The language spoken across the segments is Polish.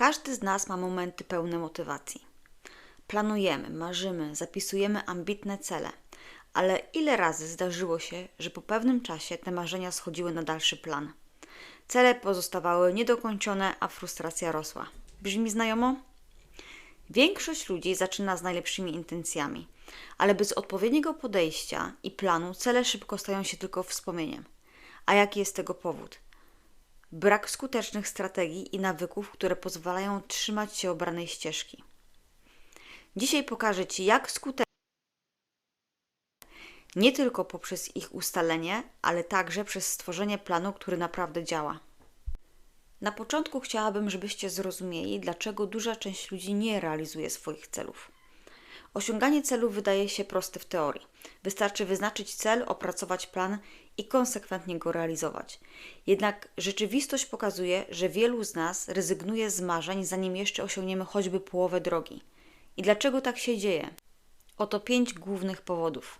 Każdy z nas ma momenty pełne motywacji. Planujemy, marzymy, zapisujemy ambitne cele, ale ile razy zdarzyło się, że po pewnym czasie te marzenia schodziły na dalszy plan? Cele pozostawały niedokończone, a frustracja rosła. Brzmi znajomo? Większość ludzi zaczyna z najlepszymi intencjami, ale bez odpowiedniego podejścia i planu cele szybko stają się tylko wspomnieniem. A jaki jest tego powód? Brak skutecznych strategii i nawyków, które pozwalają trzymać się obranej ścieżki. Dzisiaj pokażę Ci, jak skutecznie nie tylko poprzez ich ustalenie, ale także przez stworzenie planu, który naprawdę działa. Na początku chciałabym, żebyście zrozumieli, dlaczego duża część ludzi nie realizuje swoich celów. Osiąganie celu wydaje się proste w teorii. Wystarczy wyznaczyć cel, opracować plan i konsekwentnie go realizować. Jednak rzeczywistość pokazuje, że wielu z nas rezygnuje z marzeń, zanim jeszcze osiągniemy choćby połowę drogi. I dlaczego tak się dzieje? Oto pięć głównych powodów.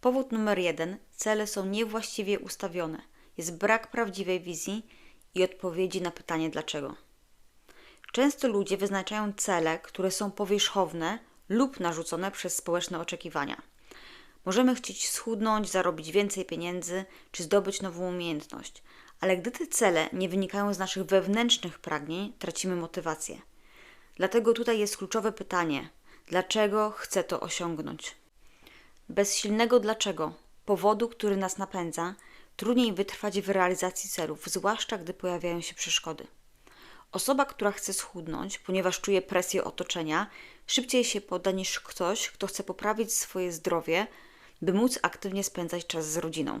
Powód numer jeden: cele są niewłaściwie ustawione. Jest brak prawdziwej wizji i odpowiedzi na pytanie dlaczego. Często ludzie wyznaczają cele, które są powierzchowne lub narzucone przez społeczne oczekiwania. Możemy chcieć schudnąć, zarobić więcej pieniędzy czy zdobyć nową umiejętność, ale gdy te cele nie wynikają z naszych wewnętrznych pragnień, tracimy motywację. Dlatego tutaj jest kluczowe pytanie: dlaczego chcę to osiągnąć? Bez silnego dlaczego, powodu, który nas napędza, trudniej wytrwać w realizacji celów, zwłaszcza gdy pojawiają się przeszkody. Osoba, która chce schudnąć, ponieważ czuje presję otoczenia, szybciej się poda niż ktoś, kto chce poprawić swoje zdrowie, by móc aktywnie spędzać czas z rodziną.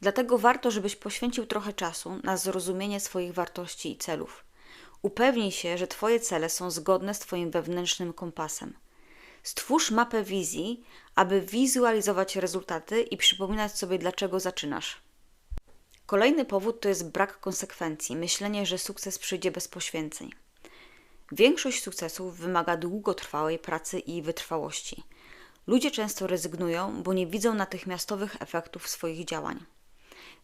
Dlatego warto, żebyś poświęcił trochę czasu na zrozumienie swoich wartości i celów. Upewnij się, że Twoje cele są zgodne z Twoim wewnętrznym kompasem. Stwórz mapę wizji, aby wizualizować rezultaty i przypominać sobie, dlaczego zaczynasz. Kolejny powód to jest brak konsekwencji, myślenie, że sukces przyjdzie bez poświęceń. Większość sukcesów wymaga długotrwałej pracy i wytrwałości. Ludzie często rezygnują, bo nie widzą natychmiastowych efektów swoich działań.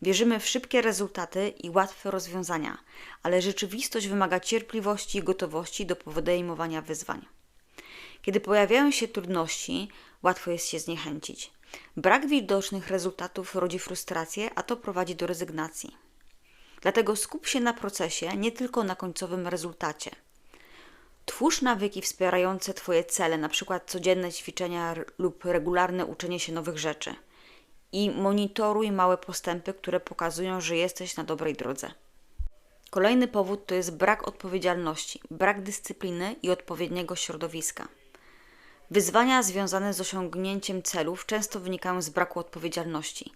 Wierzymy w szybkie rezultaty i łatwe rozwiązania, ale rzeczywistość wymaga cierpliwości i gotowości do podejmowania wyzwań. Kiedy pojawiają się trudności, łatwo jest się zniechęcić. Brak widocznych rezultatów rodzi frustrację, a to prowadzi do rezygnacji. Dlatego skup się na procesie, nie tylko na końcowym rezultacie. Twórz nawyki wspierające Twoje cele, np. codzienne ćwiczenia lub regularne uczenie się nowych rzeczy. I monitoruj małe postępy, które pokazują, że jesteś na dobrej drodze. Kolejny powód to jest brak odpowiedzialności, brak dyscypliny i odpowiedniego środowiska. Wyzwania związane z osiągnięciem celów często wynikają z braku odpowiedzialności.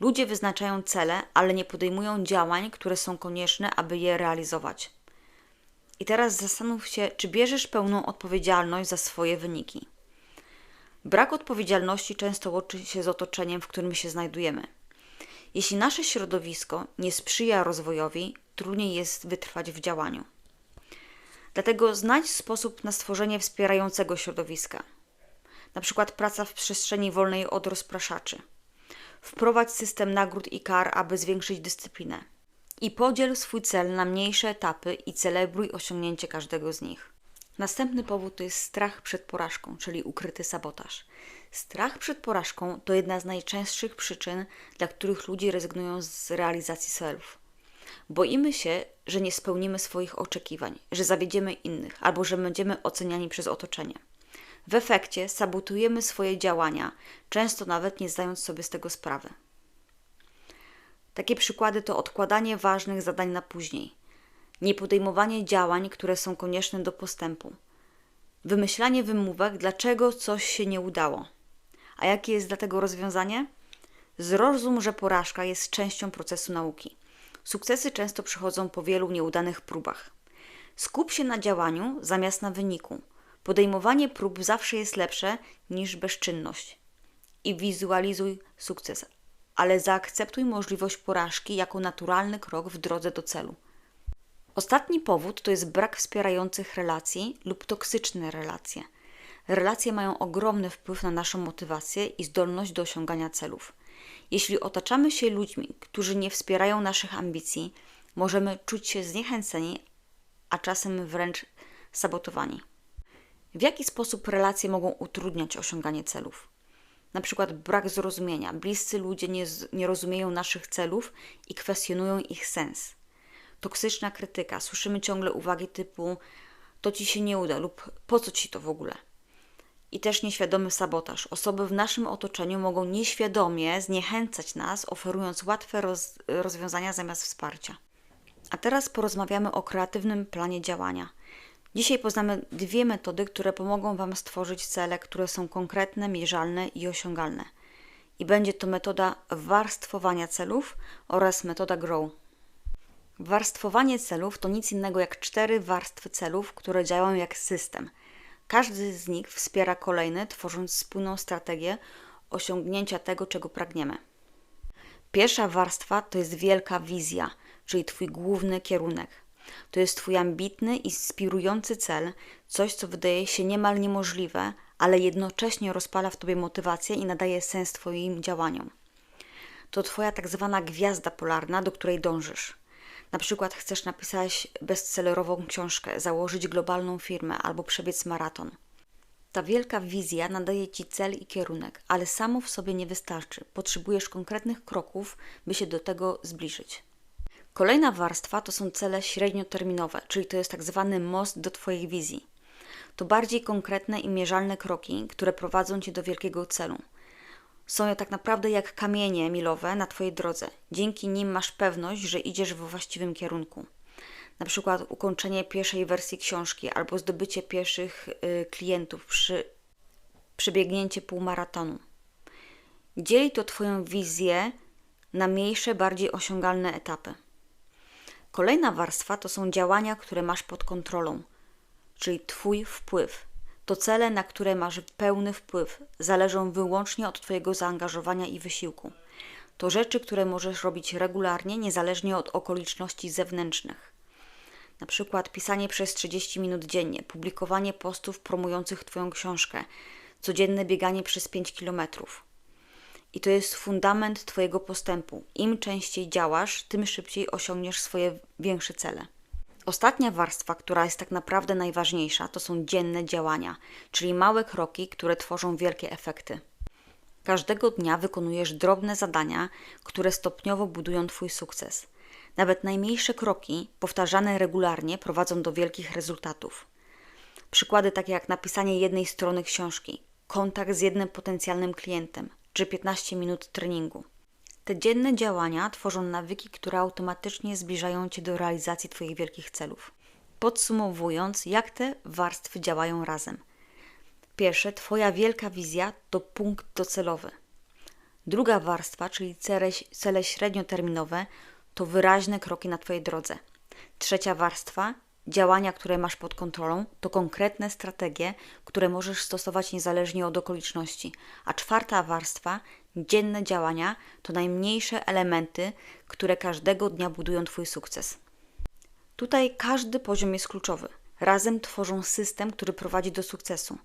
Ludzie wyznaczają cele, ale nie podejmują działań, które są konieczne, aby je realizować. I teraz zastanów się, czy bierzesz pełną odpowiedzialność za swoje wyniki. Brak odpowiedzialności często łączy się z otoczeniem, w którym się znajdujemy. Jeśli nasze środowisko nie sprzyja rozwojowi, trudniej jest wytrwać w działaniu. Dlatego znajdź sposób na stworzenie wspierającego środowiska. Na przykład praca w przestrzeni wolnej od rozpraszaczy. Wprowadź system nagród i kar, aby zwiększyć dyscyplinę. I podziel swój cel na mniejsze etapy i celebruj osiągnięcie każdego z nich. Następny powód to jest strach przed porażką, czyli ukryty sabotaż. Strach przed porażką to jedna z najczęstszych przyczyn, dla których ludzie rezygnują z realizacji celów. Boimy się, że nie spełnimy swoich oczekiwań, że zawiedziemy innych albo że będziemy oceniani przez otoczenie. W efekcie sabotujemy swoje działania, często nawet nie zdając sobie z tego sprawy. Takie przykłady to odkładanie ważnych zadań na później, niepodejmowanie działań, które są konieczne do postępu, wymyślanie wymówek, dlaczego coś się nie udało. A jakie jest dlatego rozwiązanie? Zrozum, że porażka jest częścią procesu nauki. Sukcesy często przychodzą po wielu nieudanych próbach. Skup się na działaniu zamiast na wyniku. Podejmowanie prób zawsze jest lepsze niż bezczynność. I wizualizuj sukces, ale zaakceptuj możliwość porażki jako naturalny krok w drodze do celu. Ostatni powód to jest brak wspierających relacji lub toksyczne relacje. Relacje mają ogromny wpływ na naszą motywację i zdolność do osiągania celów. Jeśli otaczamy się ludźmi, którzy nie wspierają naszych ambicji, możemy czuć się zniechęceni, a czasem wręcz sabotowani. W jaki sposób relacje mogą utrudniać osiąganie celów? Na przykład brak zrozumienia. Bliscy ludzie nie, nie rozumieją naszych celów i kwestionują ich sens. Toksyczna krytyka. Słyszymy ciągle uwagi typu to ci się nie uda lub po co ci to w ogóle? I też nieświadomy sabotaż. Osoby w naszym otoczeniu mogą nieświadomie zniechęcać nas, oferując łatwe roz rozwiązania zamiast wsparcia. A teraz porozmawiamy o kreatywnym planie działania. Dzisiaj poznamy dwie metody, które pomogą Wam stworzyć cele, które są konkretne, mierzalne i osiągalne. I będzie to metoda warstwowania celów oraz metoda GROW. Warstwowanie celów to nic innego jak cztery warstwy celów, które działają jak system. Każdy z nich wspiera kolejny, tworząc spójną strategię osiągnięcia tego, czego pragniemy. Pierwsza warstwa to jest wielka wizja, czyli Twój główny kierunek. To jest Twój ambitny, inspirujący cel, coś, co wydaje się niemal niemożliwe, ale jednocześnie rozpala w Tobie motywację i nadaje sens Twoim działaniom. To Twoja tak zwana gwiazda polarna, do której dążysz. Na przykład chcesz napisać bestsellerową książkę, założyć globalną firmę albo przebiec maraton. Ta wielka wizja nadaje ci cel i kierunek, ale samo w sobie nie wystarczy. Potrzebujesz konkretnych kroków, by się do tego zbliżyć. Kolejna warstwa to są cele średnioterminowe, czyli to jest tak zwany most do Twojej wizji. To bardziej konkretne i mierzalne kroki, które prowadzą Cię do wielkiego celu. Są tak naprawdę jak kamienie milowe na Twojej drodze. Dzięki nim masz pewność, że idziesz we właściwym kierunku. Na przykład ukończenie pierwszej wersji książki albo zdobycie pierwszych y, klientów przy przebiegnięcie półmaratonu. Dzieli to Twoją wizję na mniejsze, bardziej osiągalne etapy. Kolejna warstwa to są działania, które masz pod kontrolą, czyli Twój wpływ. To cele, na które masz pełny wpływ, zależą wyłącznie od Twojego zaangażowania i wysiłku. To rzeczy, które możesz robić regularnie, niezależnie od okoliczności zewnętrznych. Na przykład pisanie przez 30 minut dziennie, publikowanie postów promujących Twoją książkę, codzienne bieganie przez 5 kilometrów. I to jest fundament Twojego postępu. Im częściej działasz, tym szybciej osiągniesz swoje większe cele. Ostatnia warstwa, która jest tak naprawdę najważniejsza, to są dzienne działania, czyli małe kroki, które tworzą wielkie efekty. Każdego dnia wykonujesz drobne zadania, które stopniowo budują Twój sukces. Nawet najmniejsze kroki, powtarzane regularnie, prowadzą do wielkich rezultatów. Przykłady takie jak napisanie jednej strony książki, kontakt z jednym potencjalnym klientem czy 15 minut treningu. Te dzienne działania tworzą nawyki, które automatycznie zbliżają Cię do realizacji Twoich wielkich celów. Podsumowując, jak te warstwy działają razem. Pierwsze, Twoja wielka wizja to punkt docelowy. Druga warstwa, czyli cele, cele średnioterminowe, to wyraźne kroki na Twojej drodze. Trzecia warstwa, działania, które masz pod kontrolą, to konkretne strategie, które możesz stosować niezależnie od okoliczności. A czwarta warstwa, dzienne działania, to najmniejsze elementy, które każdego dnia budują Twój sukces. Tutaj każdy poziom jest kluczowy. Razem tworzą system, który prowadzi do sukcesu.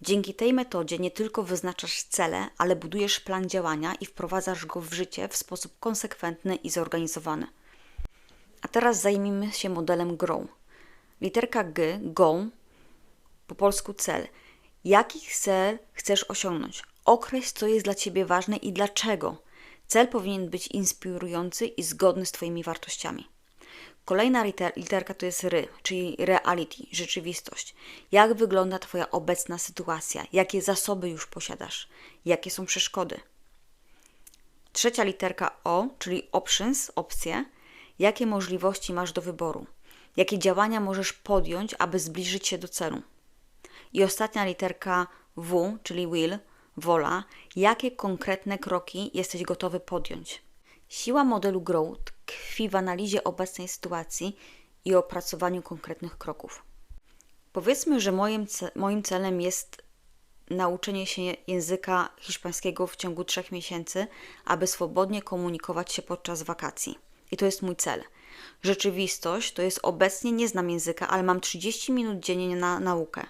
Dzięki tej metodzie nie tylko wyznaczasz cele, ale budujesz plan działania i wprowadzasz go w życie w sposób konsekwentny i zorganizowany. A teraz zajmijmy się modelem GROW. Literka G, GO, po polsku cel. Jaki cel chcesz osiągnąć? Określ, co jest dla Ciebie ważne i dlaczego. Cel powinien być inspirujący i zgodny z Twoimi wartościami. Kolejna liter, literka to jest ry, czyli reality, rzeczywistość. Jak wygląda Twoja obecna sytuacja? Jakie zasoby już posiadasz? Jakie są przeszkody? Trzecia literka O, czyli options, opcje. Jakie możliwości masz do wyboru? Jakie działania możesz podjąć, aby zbliżyć się do celu? I ostatnia literka W, czyli will, wola. Jakie konkretne kroki jesteś gotowy podjąć? Siła modelu Growth tkwi w analizie obecnej sytuacji i opracowaniu konkretnych kroków. Powiedzmy, że moim, moim celem jest nauczenie się języka hiszpańskiego w ciągu trzech miesięcy, aby swobodnie komunikować się podczas wakacji. I to jest mój cel. Rzeczywistość to jest obecnie nie znam języka, ale mam 30 minut dziennie na naukę.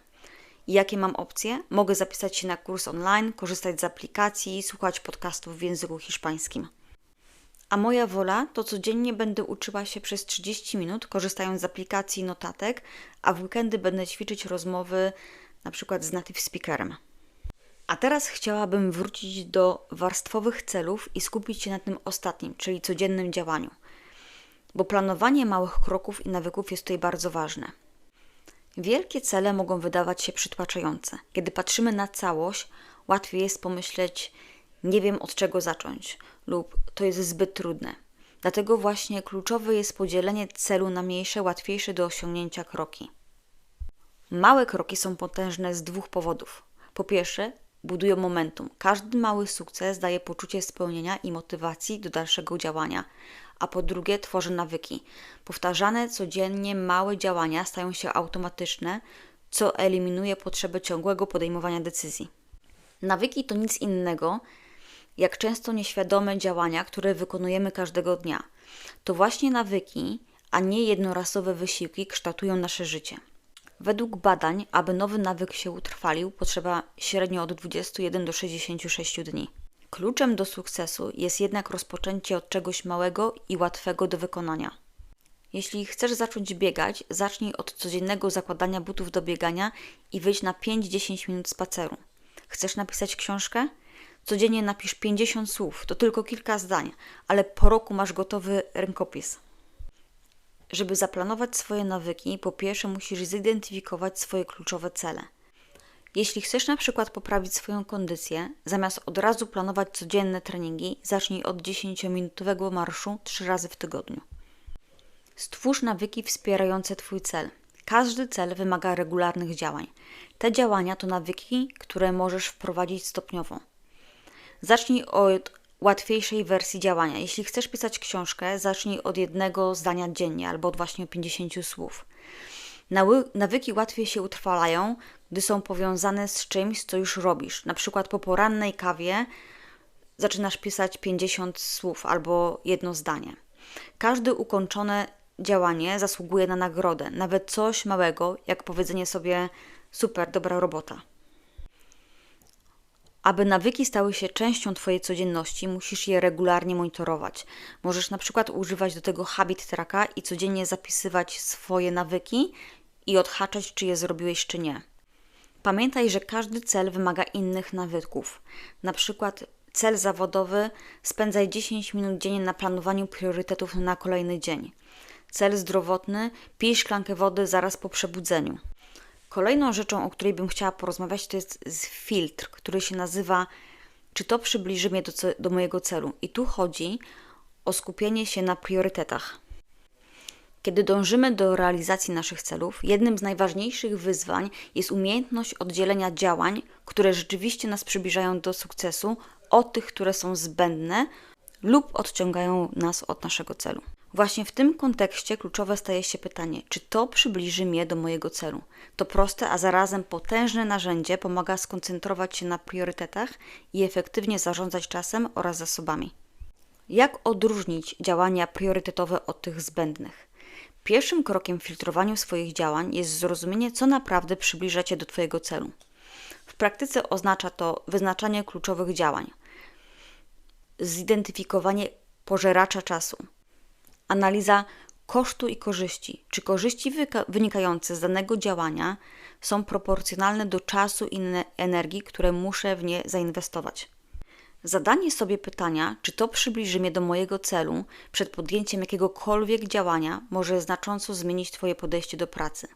I jakie mam opcje? Mogę zapisać się na kurs online, korzystać z aplikacji, słuchać podcastów w języku hiszpańskim. A moja wola to codziennie będę uczyła się przez 30 minut, korzystając z aplikacji notatek, a w weekendy będę ćwiczyć rozmowy na przykład z native speakerem. A teraz chciałabym wrócić do warstwowych celów i skupić się na tym ostatnim, czyli codziennym działaniu. Bo planowanie małych kroków i nawyków jest tutaj bardzo ważne. Wielkie cele mogą wydawać się przytłaczające. Kiedy patrzymy na całość, łatwiej jest pomyśleć, nie wiem od czego zacząć, lub to jest zbyt trudne. Dlatego właśnie kluczowe jest podzielenie celu na mniejsze, łatwiejsze do osiągnięcia kroki. Małe kroki są potężne z dwóch powodów. Po pierwsze, budują momentum. Każdy mały sukces daje poczucie spełnienia i motywacji do dalszego działania, a po drugie, tworzy nawyki. Powtarzane codziennie małe działania stają się automatyczne, co eliminuje potrzebę ciągłego podejmowania decyzji. Nawyki to nic innego jak często nieświadome działania, które wykonujemy każdego dnia. To właśnie nawyki, a nie jednorazowe wysiłki kształtują nasze życie. Według badań, aby nowy nawyk się utrwalił, potrzeba średnio od 21 do 66 dni. Kluczem do sukcesu jest jednak rozpoczęcie od czegoś małego i łatwego do wykonania. Jeśli chcesz zacząć biegać, zacznij od codziennego zakładania butów do biegania i wyjdź na 5-10 minut spaceru. Chcesz napisać książkę? Codziennie napisz 50 słów, to tylko kilka zdań, ale po roku masz gotowy rękopis. Żeby zaplanować swoje nawyki, po pierwsze musisz zidentyfikować swoje kluczowe cele. Jeśli chcesz na przykład poprawić swoją kondycję, zamiast od razu planować codzienne treningi, zacznij od 10-minutowego marszu 3 razy w tygodniu. Stwórz nawyki wspierające Twój cel. Każdy cel wymaga regularnych działań. Te działania to nawyki, które możesz wprowadzić stopniowo. Zacznij od łatwiejszej wersji działania. Jeśli chcesz pisać książkę, zacznij od jednego zdania dziennie albo od właśnie 50 słów. Nawyki łatwiej się utrwalają, gdy są powiązane z czymś, co już robisz. Na przykład po porannej kawie zaczynasz pisać 50 słów albo jedno zdanie. Każde ukończone działanie zasługuje na nagrodę, nawet coś małego, jak powiedzenie sobie super, dobra robota. Aby nawyki stały się częścią Twojej codzienności, musisz je regularnie monitorować. Możesz na przykład używać do tego habit tracka i codziennie zapisywać swoje nawyki i odhaczać, czy je zrobiłeś, czy nie. Pamiętaj, że każdy cel wymaga innych nawyków. Na przykład cel zawodowy spędzaj 10 minut dziennie na planowaniu priorytetów na kolejny dzień. Cel zdrowotny pij szklankę wody zaraz po przebudzeniu. Kolejną rzeczą, o której bym chciała porozmawiać, to jest filtr, który się nazywa Czy to przybliży mnie do, do mojego celu? I tu chodzi o skupienie się na priorytetach. Kiedy dążymy do realizacji naszych celów, jednym z najważniejszych wyzwań jest umiejętność oddzielenia działań, które rzeczywiście nas przybliżają do sukcesu, od tych, które są zbędne lub odciągają nas od naszego celu. Właśnie w tym kontekście kluczowe staje się pytanie, czy to przybliży mnie do mojego celu. To proste, a zarazem potężne narzędzie pomaga skoncentrować się na priorytetach i efektywnie zarządzać czasem oraz zasobami. Jak odróżnić działania priorytetowe od tych zbędnych? Pierwszym krokiem w filtrowaniu swoich działań jest zrozumienie, co naprawdę przybliża Cię do Twojego celu. W praktyce oznacza to wyznaczanie kluczowych działań, zidentyfikowanie pożeracza czasu, analiza kosztu i korzyści. Czy korzyści wynikające z danego działania są proporcjonalne do czasu i energii, które muszę w nie zainwestować? Zadanie sobie pytania, czy to przybliży mnie do mojego celu przed podjęciem jakiegokolwiek działania, może znacząco zmienić Twoje podejście do pracy.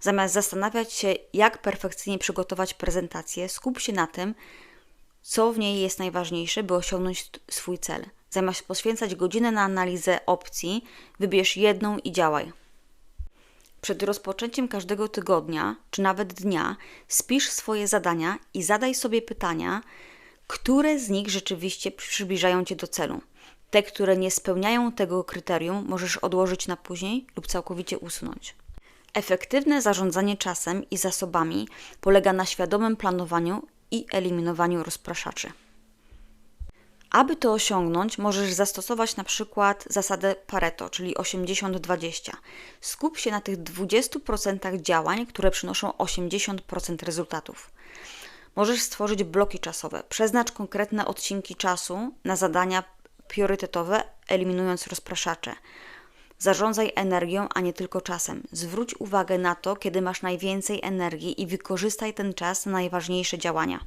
Zamiast zastanawiać się, jak perfekcyjnie przygotować prezentację, skup się na tym, co w niej jest najważniejsze, by osiągnąć swój cel. Zamiast poświęcać godzinę na analizę opcji, wybierz jedną i działaj. Przed rozpoczęciem każdego tygodnia, czy nawet dnia, spisz swoje zadania i zadaj sobie pytania, które z nich rzeczywiście przybliżają Cię do celu. Te, które nie spełniają tego kryterium, możesz odłożyć na później lub całkowicie usunąć. Efektywne zarządzanie czasem i zasobami polega na świadomym planowaniu i eliminowaniu rozpraszaczy. Aby to osiągnąć, możesz zastosować na przykład zasadę Pareto, czyli 80-20. Skup się na tych 20% działań, które przynoszą 80% rezultatów. Możesz stworzyć bloki czasowe. Przeznacz konkretne odcinki czasu na zadania priorytetowe, eliminując rozpraszacze. Zarządzaj energią, a nie tylko czasem. Zwróć uwagę na to, kiedy masz najwięcej energii i wykorzystaj ten czas na najważniejsze działania.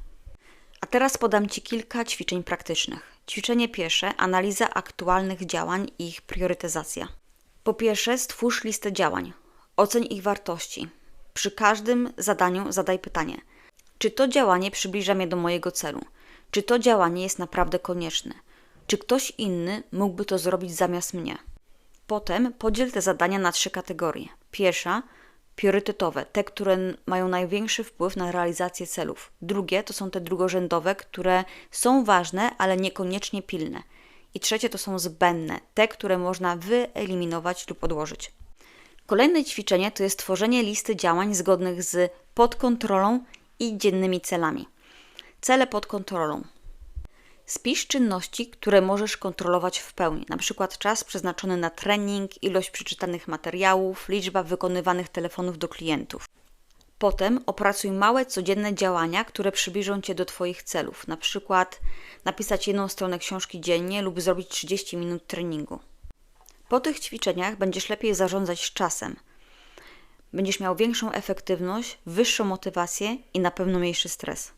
A teraz podam Ci kilka ćwiczeń praktycznych. Ćwiczenie pierwsze analiza aktualnych działań i ich priorytetyzacja. Po pierwsze, stwórz listę działań. Oceń ich wartości. Przy każdym zadaniu zadaj pytanie: czy to działanie przybliża mnie do mojego celu? Czy to działanie jest naprawdę konieczne? Czy ktoś inny mógłby to zrobić zamiast mnie? Potem podziel te zadania na trzy kategorie. Pierwsza priorytetowe, te, które mają największy wpływ na realizację celów. Drugie to są te drugorzędowe, które są ważne, ale niekoniecznie pilne. I trzecie to są zbędne, te, które można wyeliminować lub odłożyć. Kolejne ćwiczenie to jest tworzenie listy działań zgodnych z podkontrolą i dziennymi celami. Cele pod kontrolą. Spisz czynności, które możesz kontrolować w pełni, np. czas przeznaczony na trening, ilość przeczytanych materiałów, liczba wykonywanych telefonów do klientów. Potem opracuj małe codzienne działania, które przybliżą Cię do Twoich celów, np. napisać jedną stronę książki dziennie lub zrobić 30 minut treningu. Po tych ćwiczeniach będziesz lepiej zarządzać czasem. Będziesz miał większą efektywność, wyższą motywację i na pewno mniejszy stres.